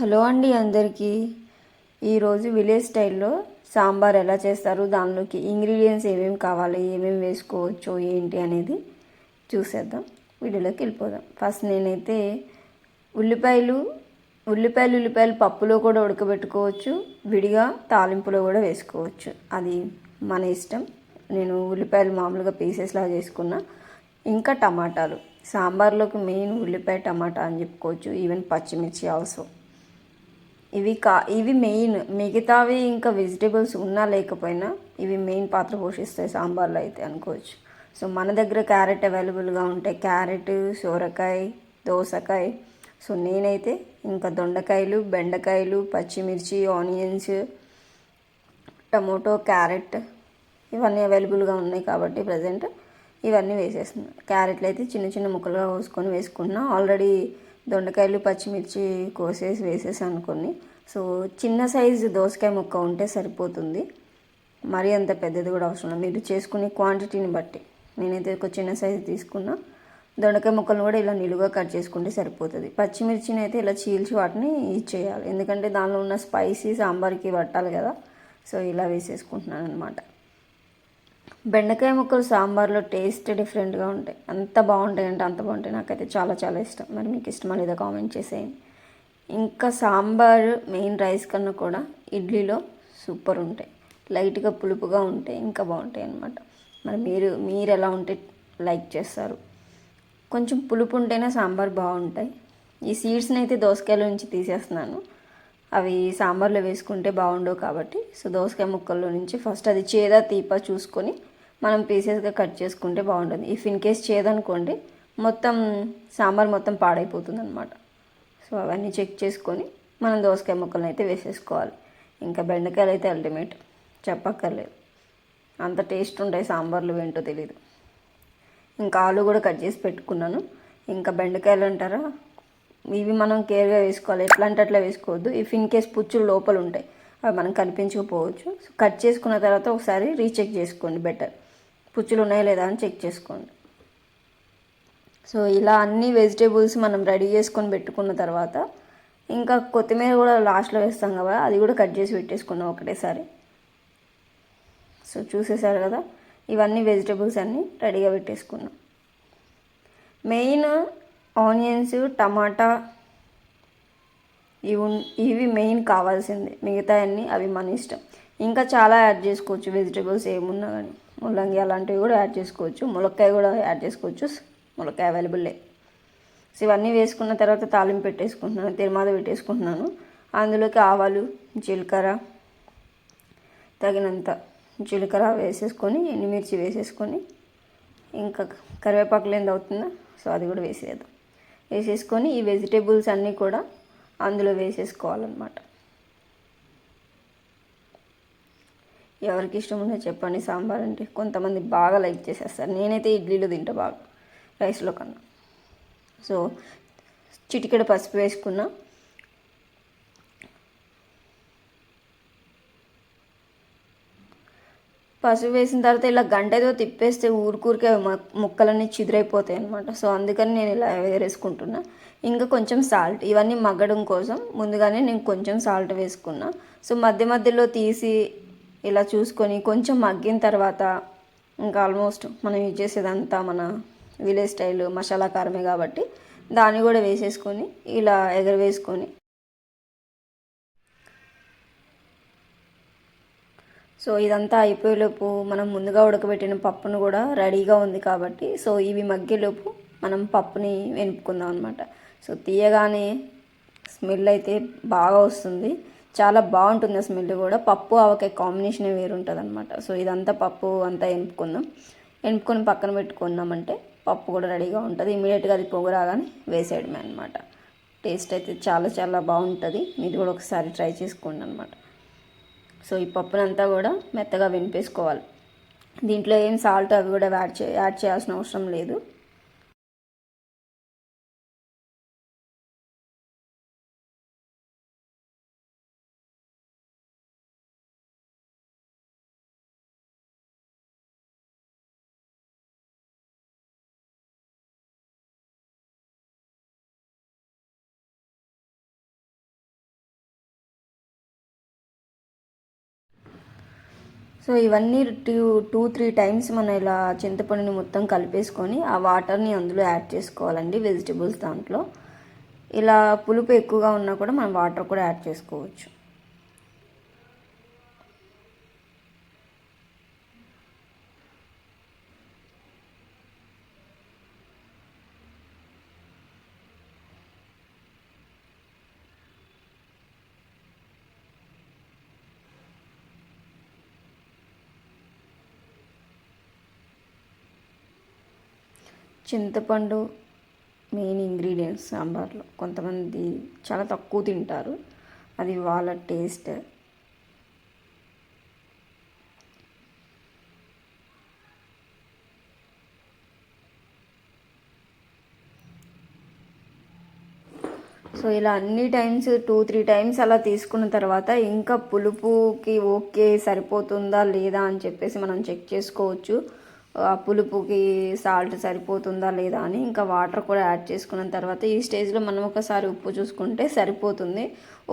Hello అండి అందరికీ. ఈరోజు విలేజ్ స్టైల్లో సాంబార్ ఎలా చేస్తారు దానిలోకి ఇంగ్రీడియంట్స్ ఏమేమి కావాలి ఏమేమి వేసుకోవచ్చు ఏంటి అనేది చూసేద్దాం. వీడియోలోకి వెళ్ళిపోదాం. ఫస్ట్ నేనైతే ఉల్లిపాయలు ఉల్లిపాయలు ఉల్లిపాయలు పప్పులో కూడా ఉడకబెట్టుకోవచ్చు విడిగా తాలింపులో కూడా వేసుకోవచ్చు. అది మన ఇష్టం. నేను ఉల్లిపాయలు మామూలుగా పీసెస్లా చేసుకున్నా. ఇంకా టమాటాలు. సాంబార్లోకి మెయిన్ ఉల్లిపాయ టమాటా అని చెప్పుకోవచ్చు. ఈవెన్ పచ్చిమిర్చి ఆల్సో. ఇవి కా ఇవి మెయిన్. మిగతావి ఇంకా వెజిటేబుల్స్ ఉన్నా లేకపోయినా ఇవి మెయిన్ పాత్ర పోషిస్తాయి సాంబార్లో అయితే అనుకోవచ్చు. సో మన దగ్గర క్యారెట్ అవైలబుల్గా ఉంటాయి క్యారెట్ సోరకాయ దోసకాయ. సో నేనైతే ఇంకా దొండకాయలు బెండకాయలు పచ్చిమిర్చి ఆనియన్స్ టమోటో క్యారెట్ ఇవన్నీ అవైలబుల్గా ఉన్నాయి కాబట్టి ప్రజెంట్ ఇవన్నీ వేసేస్తున్నాను క్యారెట్లు అయితే చిన్న చిన్న ముక్కలుగా కోసుకొని వేసుకున్నా ఆల్రెడీ దొండకాయలు పచ్చిమిర్చి కోసేసి వేసేసాను కొన్ని సో చిన్న సైజు దోసకాయ ముక్క ఉంటే సరిపోతుంది. మరీ అంత పెద్దది కూడా అవసరం లేదు. మీరు చేసుకునే క్వాంటిటీని బట్టి. నేనైతే ఒక చిన్న సైజు తీసుకున్నా. దొండకాయ ముక్కలను కూడా ఇలా నిలువుగా కట్ చేసుకుంటే సరిపోతుంది. పచ్చిమిర్చిని అయితే ఇలా చీల్చి వాటిని ఇచ్చేయాలి ఎందుకంటే దానిలో ఉన్న స్పైసీ సాంబార్కి పట్టాలి కదా. సో ఇలా వేసేసుకుంటున్నాను అనమాట బెండకాయ ముక్కలు సాంబార్లో టేస్ట్ డిఫరెంట్గా ఉంటాయి. అంత బాగుంటాయి అంటే అంత బాగుంటాయి. నాకైతే చాలా చాలా ఇష్టం. మరి మీకు ఇష్టమా లేదా కామెంట్ చేసేయండి. ఇంకా సాంబార్ మెయిన్ రైస్ కన్నా కూడా ఇడ్లీలో సూపర్ ఉంటాయి. లైట్గా పులుపుగా ఉంటాయి. ఇంకా బాగుంటాయి అన్నమాట. మరి మీరు మీరు ఎలా ఉంటే లైక్ చేస్తారు. కొంచెం పులుపు ఉంటేనే సాంబార్ బాగుంటాయి. ఈ సీడ్స్ని అయితే దోసకాయల నుంచి తీసేస్తున్నాను. అవి సాంబార్లో వేసుకుంటే బాగుండవు కాబట్టి సో దోసకాయ ముక్కల్లో నుంచి ఫస్ట్ అది చేదా తీప చూసుకొని మనం పీసెస్గా కట్ చేసుకుంటే బాగుంటుంది. ఇఫ్ ఇన్ కేస్ చేదనుకోండి మొత్తం సాంబార్ మొత్తం పాడైపోతుంది అనమాట సో అవన్నీ చెక్ చేసుకొని మనం దోసకాయ ముక్కలను అయితే వేసేసుకోవాలి. ఇంకా బెండకాయలు అయితే అల్టిమేట్ చెప్పక్కర్లేదు. అంత టేస్ట్ ఉంటాయి సాంబార్లు ఏంటో తెలియదు ఇంకా ఆలు కూడా కట్ చేసి పెట్టుకున్నాను. ఇంకా బెండకాయలు అంటారా? ఇవి మనం కేర్గా వేసుకోవాలి ఎట్లా అంటే అట్లా వేసుకోవద్దు. ఇఫ్ ఇన్ కేస్ పుచ్చులు లోపల ఉంటాయి అవి మనం కనిపించకపోవచ్చు. సో కట్ చేసుకున్న తర్వాత ఒకసారి రీచెక్ చేసుకోండి బెటర్ పుచ్చులు ఉన్నాయా లేదా అని చెక్ చేసుకోండి. సో ఇలా అన్ని వెజిటేబుల్స్ మనం రెడీ చేసుకొని పెట్టుకున్న తర్వాత ఇంకా కొత్తిమీర కూడా లాస్ట్లో వేస్తాం కదా అది కూడా కట్ చేసి పెట్టేసుకున్నాం ఒకటేసారి. సో చూసేసారు కదా? ఇవన్నీ వెజిటేబుల్స్ అన్నీ రెడీగా పెట్టేసుకున్నాం. మెయిన్ ఆనియన్స్ టమాటా ఇవి ఇవి మెయిన్ కావాల్సిందే. మిగతా అన్నీ అవి మన ఇష్టం. ఇంకా చాలా యాడ్ చేసుకోవచ్చు. వెజిటేబుల్స్ ఏమున్నా కానీ ముల్లంగి అలాంటివి కూడా యాడ్ చేసుకోవచ్చు. ములక్కాయ కూడా యాడ్ చేసుకోవచ్చు. ములక్కాయ అవైలబుల్. సో ఇవన్నీ వేసుకున్న తర్వాత తాలింపు పెట్టేసుకుంటున్నాను. తిరుమాద పెట్టేసుకుంటున్నాను. అందులోకి ఆవాలు జీలకర్ర తగినంత జీలకర్ర వేసేసుకొని ఎండుమిర్చి వేసేసుకొని ఇంకా కరివేపాకు లేని అవుతుందా? సో అది కూడా వేసేద్దాం. వేసేసుకొని ఈ వెజిటేబుల్స్ అన్నీ కూడా అందులో వేసేసుకోవాలన్నమాట. ఎవరికి ఇష్టం ఉందో చెప్పండి సాంబార్ అంటే. కొంతమంది బాగా లైక్ చేసేస్తారు. నేనైతే ఇడ్లీలో తింటా బాగా రైస్లో కన్నా. సో చిటికెడ పసుపు వేసుకున్నా పసుపు వేసిన తర్వాత ఇలా గంటతో తిప్పేస్తే ఊరికూరికే ముక్కలన్నీ చిదిరైపోతాయి అనమాట సో అందుకని నేను ఇలా వేరేసుకుంటున్నా. ఇంకా కొంచెం సాల్ట్ ఇవన్నీ మగ్గడం కోసం ముందుగానే నేను కొంచెం సాల్ట్ వేసుకున్నా. సో మధ్య మధ్యలో తీసి ఇలా చూసుకొని కొంచెం మగ్గిన తర్వాత ఇంకా ఆల్మోస్ట్ మనం యూజ్ చేసేదంతా మన విలేజ్ స్టైల్ మసాలా కారమే కాబట్టి దాన్ని కూడా వేసేసుకొని ఇలా ఎగరవేసుకొని సో ఇదంతా అయిపోయేలోపు మనం ముందుగా ఉడకబెట్టిన పప్పును కూడా రెడీగా ఉంది కాబట్టి సో ఇవి మగ్గేలోపు మనం పప్పుని వెనుపుకుందాం అనమాట సో తీయగానే స్మెల్ అయితే బాగా వస్తుంది. చాలా బాగుంటుంది ఆ స్మెల్ కూడా. పప్పు ఆవకాయ కాంబినేషన్ వేరుంటుంది అనమాట సో ఇదంతా పప్పు అంతా ఎనుపుకుందాం ఎనుపుకొని పక్కన పెట్టుకున్నామంటే పప్పు కూడా రెడీగా ఉంటుంది. ఇమీడియట్గా అది పొగ రాగానే వేసేయడమే అనమాట టేస్ట్ అయితే చాలా చాలా బాగుంటుంది. మీరు కూడా ఒకసారి ట్రై చేసుకోండి అనమాట సో ఈ పప్పునంతా కూడా మెత్తగా వినిపేసుకోవాలి దీంట్లో ఏం సాల్ట్ అవి కూడా యాడ్ చే యాడ్ చేయాల్సిన అవసరం లేదు. సో ఇవన్నీ టూ టూ త్రీ టైమ్స్ మనం ఇలా చింతపండుని మొత్తం కలిపేసుకొని ఆ వాటర్ని అందులో యాడ్ చేసుకోవాలండి వెజిటబుల్స్ దాంట్లో. ఇలా పులుపు ఎక్కువగా ఉన్నా కూడా మనం వాటర్ కూడా యాడ్ చేసుకోవచ్చు. చింతపండు మెయిన్ ఇంగ్రీడియంట్స్ సాంబార్లో. కొంతమంది చాలా తక్కువ తింటారు. అది వాళ్ళ టేస్ట్. సో ఇలా అన్ని టైమ్స్ టూ త్రీ టైమ్స్ అలా తీసుకున్న తర్వాత ఇంకా పులుపుకి ఓకే సరిపోతుందా లేదా అని చెప్పేసి మనం చెక్ చేసుకోవచ్చు. పులుపుకి సాల్ట్ సరిపోతుందా లేదా అని ఇంకా వాటర్ కూడా యాడ్ చేసుకున్న తర్వాత ఈ స్టేజ్లో మనం ఒకసారి ఉప్పు చూసుకుంటే సరిపోతుంది.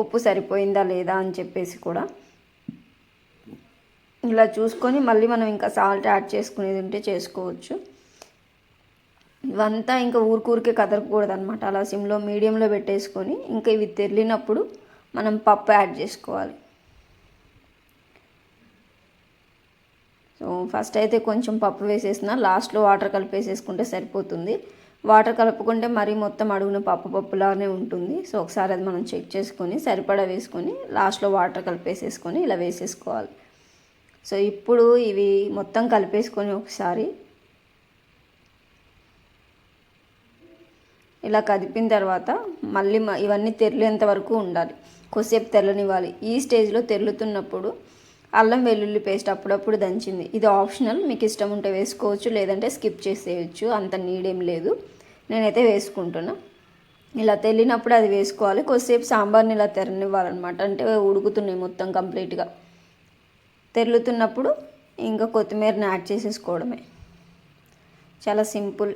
ఉప్పు సరిపోయిందా లేదా అని చెప్పేసి కూడా. ఇలా చూసుకొని మళ్ళీ మనం ఇంకా సాల్ట్ యాడ్ చేసుకునేది ఉంటే చేసుకోవచ్చు. ఇవంతా ఇంకా ఊరికూరికే కదలకూడదు అనమాట అలా సిమ్లో మీడియంలో పెట్టేసుకొని ఇంకా ఇవి తెరిలినప్పుడు మనం పప్పు యాడ్ చేసుకోవాలి. సో ఫస్ట్ అయితే కొంచెం పప్పు వేసేసిన లాస్ట్లో వాటర్ కలిపేసేసుకుంటే సరిపోతుంది. వాటర్ కలుపుకుంటే మరీ మొత్తం అడుగున పప్పు పప్పులానే ఉంటుంది. సో ఒకసారి అది మనం చెక్ చేసుకొని సరిపడా వేసుకొని లాస్ట్లో వాటర్ కలిపేసేసుకొని ఇలా వేసేసుకోవాలి. సో ఇప్పుడు ఇవి మొత్తం కలిపేసుకొని ఒకసారి ఇలా కదిపిన తర్వాత మళ్ళీ ఇవన్నీ తెరలేంత వరకు ఉండాలి. కొద్దిసేపు తెరలనివ్వాలి. ఈ స్టేజ్లో తెరులుతున్నప్పుడు అల్లం వెల్లుల్లి పేస్ట్ అప్పుడప్పుడు దంచింది. ఇది ఆప్షనల్. మీకు ఇష్టం ఉంటే వేసుకోవచ్చు లేదంటే స్కిప్ చేసేయచ్చు. అంత నీడేం లేదు. నేనైతే వేసుకుంటున్నా. ఇలా తెల్లినప్పుడు అది వేసుకోవాలి. కొద్దిసేపు సాంబార్ని ఇలా తెరనివ్వాలన్నమాట. అంటే ఉడుకుతున్నాయి మొత్తం కంప్లీట్గా. తెరులుతున్నప్పుడు ఇంకా కొత్తిమీరని యాడ్ చేసేసుకోవడమే. చాలా simple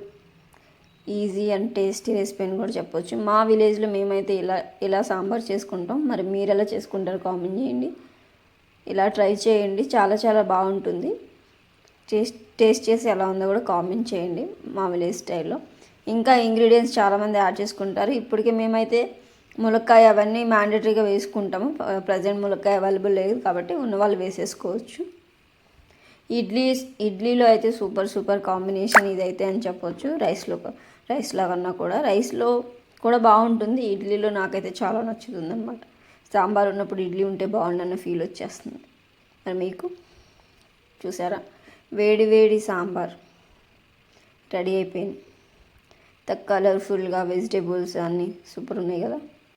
easy and tasty recipe అని కూడా చెప్పొచ్చు. మా విలేజ్లో మేమైతే ఇలా ఇలా సాంబార్ చేసుకుంటాం. మరి మీరు ఎలా చేసుకుంటారు కామెంట్ చేయండి. ఇలా ట్రై చేయండి. చాలా చాలా బాగుంటుంది. టేస్ట్ టేస్ట్ చేసి ఎలా ఉందో కూడా కామెంట్ చేయండి మా విలేజ్ స్టైల్లో. ఇంకా ఇంగ్రీడియంట్స్ చాలామంది యాడ్ చేసుకుంటారు. ఇప్పటికే మేమైతే ములక్కాయ అవన్నీ మ్యాండేటరీగా వేసుకుంటాము. ప్రజెంట్ ములక్కాయ అవైలబుల్ లేదు కాబట్టి ఉన్న వాళ్ళు వేసేసుకోవచ్చు. ఇడ్లీ ఇడ్లీలో అయితే సూపర్ సూపర్ కాంబినేషన్ ఇదైతే అని చెప్పొచ్చు. రైస్లో రైస్లో కన్నా కూడా. రైస్లో కూడా బాగుంటుంది. ఇడ్లీలో నాకైతే చాలా నచ్చుతుంది అనమాట సాంబార్ ఉన్నప్పుడు ఇడ్లీ ఉంటే బాగుండన్న ఫీల్ వచ్చేస్తుంది. మరి మీకు? చూసారా? వేడి వేడి సాంబార్ రెడీ అయిపోయింది. కలర్ఫుల్గా వెజిటేబుల్స్ అన్నీ సూపర్ ఉన్నాయి కదా?